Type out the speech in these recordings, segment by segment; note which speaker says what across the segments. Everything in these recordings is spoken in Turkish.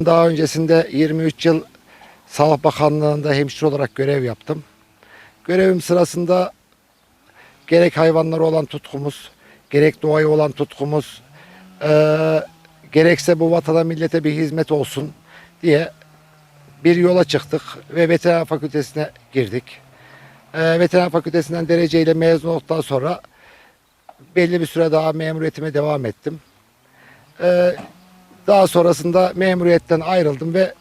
Speaker 1: Daha öncesinde 23 yıl Sağlık Bakanlığı'nda hemşire olarak görev yaptım. Görevim sırasında gerek hayvanlara olan tutkumuz, gerek doğaya olan tutkumuz, eee, gerekse bu vatana millete bir hizmet olsun diye bir yola çıktık ve veteriner fakültesine girdik. Eee veteriner fakültesinden dereceyle mezun olduktan sonra belli bir süre daha memuriyetime devam ettim. Eee, daha sonrasında memuriyetten ayrıldım ve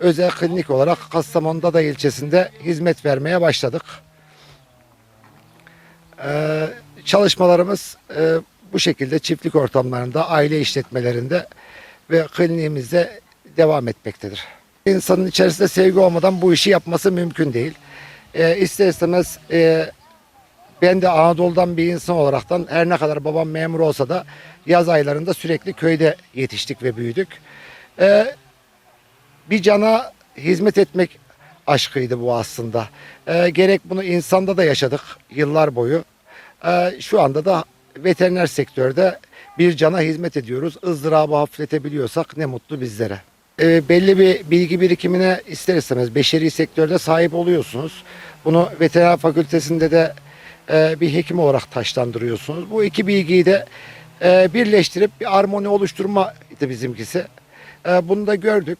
Speaker 1: özel klinik olarak Kastamonu da ilçesinde hizmet vermeye başladık. Ee, çalışmalarımız e, bu şekilde çiftlik ortamlarında, aile işletmelerinde ve kliniğimizde devam etmektedir. İnsanın içerisinde sevgi olmadan bu işi yapması mümkün değil. Ee, ister istemez e, ben de Anadolu'dan bir insan olaraktan her ne kadar babam memur olsa da yaz aylarında sürekli köyde yetiştik ve büyüdük. Ee, bir cana hizmet etmek aşkıydı bu aslında. Ee, gerek bunu insanda da yaşadık yıllar boyu. Ee, şu anda da veteriner sektörde bir cana hizmet ediyoruz. ızdırabı hafifletebiliyorsak ne mutlu bizlere. Ee, belli bir bilgi birikimine ister istemez beşeri sektörde sahip oluyorsunuz. Bunu veteriner fakültesinde de e, bir hekim olarak taşlandırıyorsunuz. Bu iki bilgiyi de e, birleştirip bir armoni oluşturmaydı bizimkisi. E, bunu da gördük.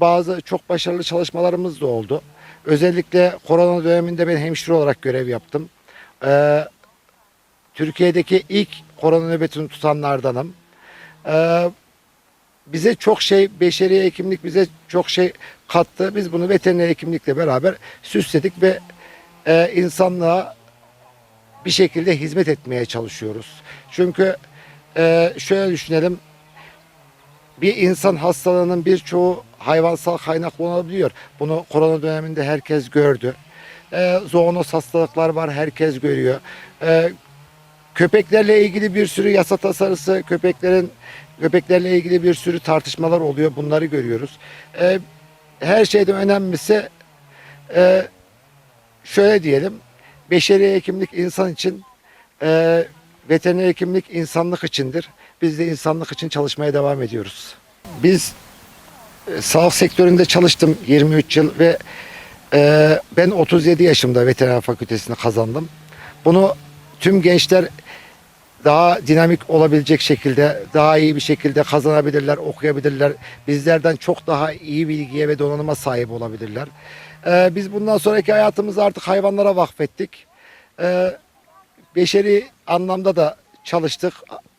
Speaker 1: Bazı çok başarılı çalışmalarımız da oldu. Özellikle korona döneminde ben hemşire olarak görev yaptım. E, Türkiye'deki ilk korona nöbetini tutanlardanım. E, bize çok şey, beşeri hekimlik bize çok şey kattı. Biz bunu veteriner hekimlikle beraber süsledik ve e, insanlığa bir şekilde hizmet etmeye çalışıyoruz. Çünkü e, şöyle düşünelim, bir insan hastalığının birçoğu hayvansal kaynaklı olabiliyor. Bunu korona döneminde herkes gördü. E, zoonoz hastalıklar var, herkes görüyor. E, köpeklerle ilgili bir sürü yasa tasarısı, köpeklerin köpeklerle ilgili bir sürü tartışmalar oluyor. Bunları görüyoruz. E, her şeyden önemlisi şöyle diyelim, beşeri hekimlik insan için, e, veteriner hekimlik insanlık içindir. Biz de insanlık için çalışmaya devam ediyoruz. Biz e, sağlık sektöründe çalıştım 23 yıl ve e, ben 37 yaşımda veteriner fakültesini kazandım. Bunu tüm gençler daha dinamik olabilecek şekilde, daha iyi bir şekilde kazanabilirler, okuyabilirler. Bizlerden çok daha iyi bilgiye ve donanıma sahip olabilirler. Ee, biz bundan sonraki hayatımızı artık hayvanlara vakfettik. Ee, beşeri anlamda da çalıştık.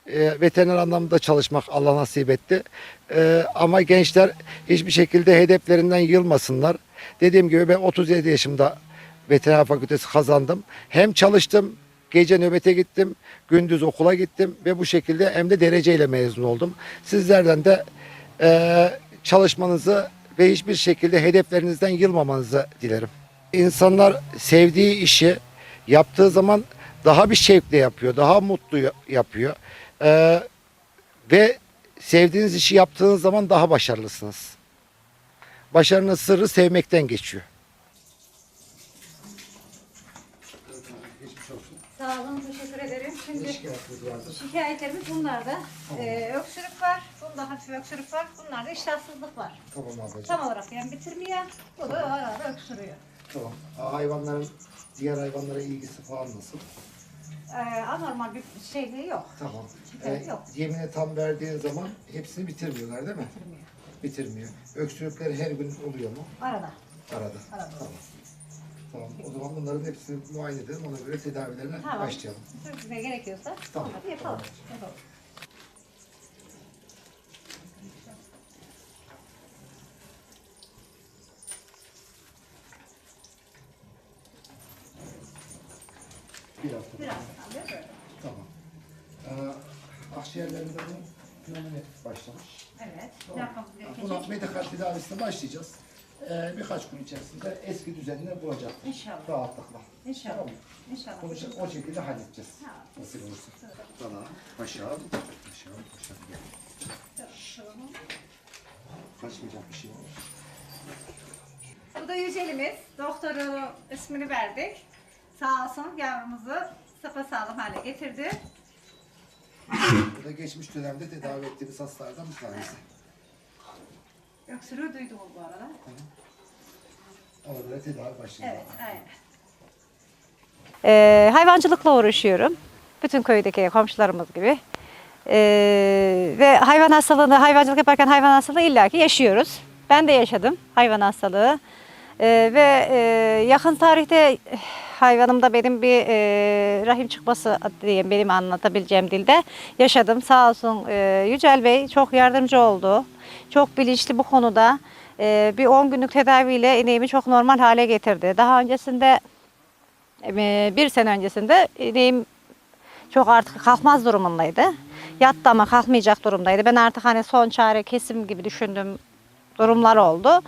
Speaker 1: Ee, veteriner anlamda çalışmak Allah nasip etti. Ee, ama gençler hiçbir şekilde hedeflerinden yılmasınlar. Dediğim gibi ben 37 yaşımda veteriner fakültesi kazandım. Hem çalıştım, gece nöbete gittim, gündüz okula gittim ve bu şekilde hem de dereceyle mezun oldum. Sizlerden de eee, çalışmanızı ve hiçbir şekilde hedeflerinizden yılmamanızı dilerim. İnsanlar sevdiği işi yaptığı zaman daha bir şevkle yapıyor, daha mutlu ya- yapıyor. Eee, ve sevdiğiniz işi yaptığınız zaman daha başarılısınız. Başarının sırrı sevmekten geçiyor.
Speaker 2: Sağ olun, teşekkür Şimdi şikayetlerimiz bunlarda. Ee, öksürük var, bunda hafif öksürük var, bunlarda iştahsızlık var.
Speaker 1: Tamam ablacığım.
Speaker 2: Tam olarak yani bitirmiyor, bu da ara ara öksürüyor.
Speaker 1: Tamam. Hayvanların diğer hayvanlara ilgisi falan nasıl?
Speaker 2: Ee, anormal bir şeyliği yok.
Speaker 1: Tamam.
Speaker 2: Evet, yok.
Speaker 1: Yemine tam verdiğin zaman hepsini bitirmiyorlar değil mi?
Speaker 2: Bitirmiyor.
Speaker 1: Bitirmiyor. Öksürükler her gün oluyor mu?
Speaker 2: Arada.
Speaker 1: Arada.
Speaker 2: Arada.
Speaker 1: Tamam. Tamam. O zaman bunların hepsini muayene edelim. Ona göre tedavilerine
Speaker 2: Tamam.
Speaker 1: başlayalım.
Speaker 2: Size gerekiyorsa
Speaker 1: Tamam.
Speaker 2: onları yapalım. yapalım.
Speaker 1: Bir hafta.
Speaker 2: Biraz kalıyor böyle.
Speaker 1: Tamam. Ee, akciğerlerinde bu pneumonia başlamış.
Speaker 2: Evet. Ne yapmamız
Speaker 1: Buna
Speaker 2: gerekecek?
Speaker 1: medikal tedavisine başlayacağız. Ee, birkaç gün içerisinde eski düzenine bulacak.
Speaker 2: İnşallah.
Speaker 1: Rahatlıkla.
Speaker 2: İnşallah.
Speaker 1: Tamam.
Speaker 2: İnşallah.
Speaker 1: Onu o şekilde halledeceğiz.
Speaker 2: Tamam.
Speaker 1: Nasıl olursa. Tamam. Paşam. Paşam. Paşam. Gel. Kaçmayacak bir şey var.
Speaker 2: Bu da yücelimiz. Doktoru ismini verdik. Sağ olsun yavrumuzu sapasağlam hale getirdi.
Speaker 1: Bu da geçmiş dönemde tedavi ettiğimiz hastalardan bir tanesi.
Speaker 2: Öksürüğü duydunuz bu arada.
Speaker 1: Göre tedavi başlayacak.
Speaker 2: Evet, aynen. Ee, hayvancılıkla uğraşıyorum. Bütün köydeki komşularımız gibi. Ee, ve hayvan hastalığını, hayvancılık yaparken hayvan hastalığı illaki yaşıyoruz. Ben de yaşadım hayvan hastalığı. Ee, ve e, yakın tarihte hayvanımda benim bir e, rahim çıkması diyeyim benim anlatabileceğim dilde yaşadım. Sağ olsun e, Yücel Bey çok yardımcı oldu. Çok bilinçli bu konuda. E, bir 10 günlük tedaviyle ineğimi çok normal hale getirdi. Daha öncesinde e, bir sene öncesinde ineğim çok artık kalkmaz durumundaydı. Yattı ama kalkmayacak durumdaydı. Ben artık hani son çare kesim gibi düşündüm durumlar oldu.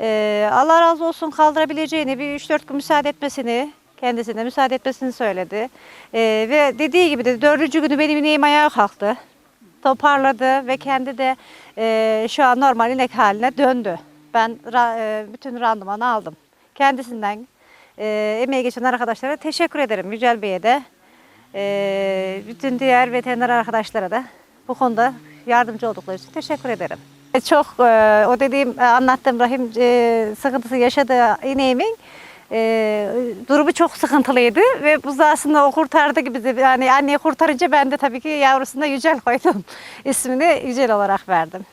Speaker 2: Ee, Allah razı olsun kaldırabileceğini bir 3-4 gün müsaade etmesini kendisine müsaade etmesini söyledi. Ee, ve dediği gibi de dördüncü günü benim ineğim ayağa kalktı. Toparladı ve kendi de e, şu an normal inek haline döndü. Ben ra- e, bütün randımanı aldım. Kendisinden e, emeği geçen arkadaşlara teşekkür ederim. Yücel Bey'e de e, bütün diğer veteriner arkadaşlara da bu konuda yardımcı oldukları için teşekkür ederim. Çok e, o dediğim e, anlattığım rahim e, sıkıntısı yaşadığı ineğimin e, durumu çok sıkıntılıydı ve bu aslında o kurtardı gibi yani anneyi kurtarınca ben de tabii ki yavrusuna Yücel koydum. İsmini Yücel olarak verdim.